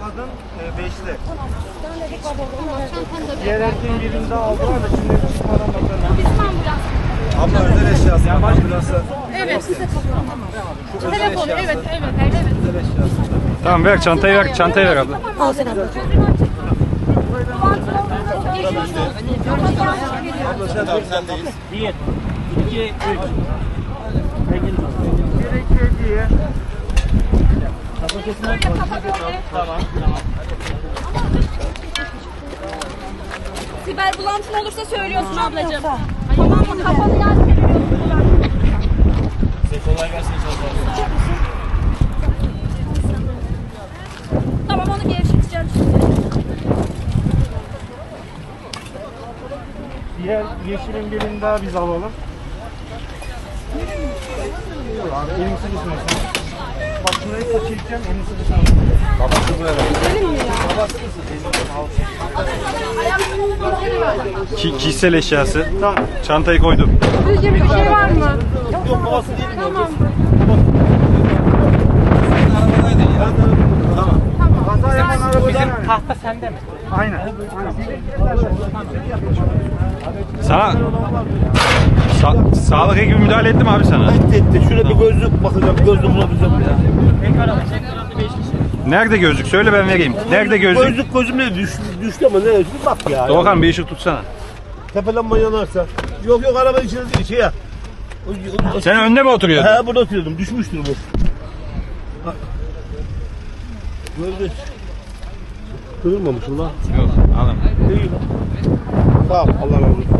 kadın e, beşli. Diğer erkeğin birinde aldılar da şimdi çıkmadan bakalım. Abla özel eşyası. Yani ambulansa. Evet. Telefon evet evet evet. evet. Tamam ver çantayı ver. Çantayı ver abla. Al sen abla. Tamam sendeyiz. Bir, iki, üç. İki hediye. Sibel bulantın olursa söylüyorsun ablacığım. Tamam mı? Kafanı çeviriyorsun. Size kolay gelsin inşallah. Tamam onu gevşeteceğim şimdi. Diğer yeşilin birini daha biz alalım. Dur abi sıkışmasın. Bak şurayı kaçıracağım elim sıkışmasın. Babası bu Ki, kişisel eşyası. Çantayı koydum. Düzce bir şey var mı? Yok babası değil mi? Tamam. Tamam. Yapan arabadan. Tahta sende mi? Aynen. Aynen. Sana Sa- sağlık ekibi müdahale etti mi abi sana? Etti etti. Şöyle bir gözlük bakacağım. Gözlük bulabileceğim ya. Araba, araba. Nerede gözlük? Söyle ben vereyim. Nerede gözlük? Gözlük gözümle düştü, düştü ama nereye düştü bak ya. Doğukan bir ışık tutsana. Tepelenme yanarsa. Yok yok arabanın içinde değil şey ya. O- o- Sen önde mi oturuyordun? He burada oturuyordum. Düşmüştür bu. Bak. Gördün. Kırılmamış ulan. Yok. Alın. İyi. Sağ ol. Allah razı olsun.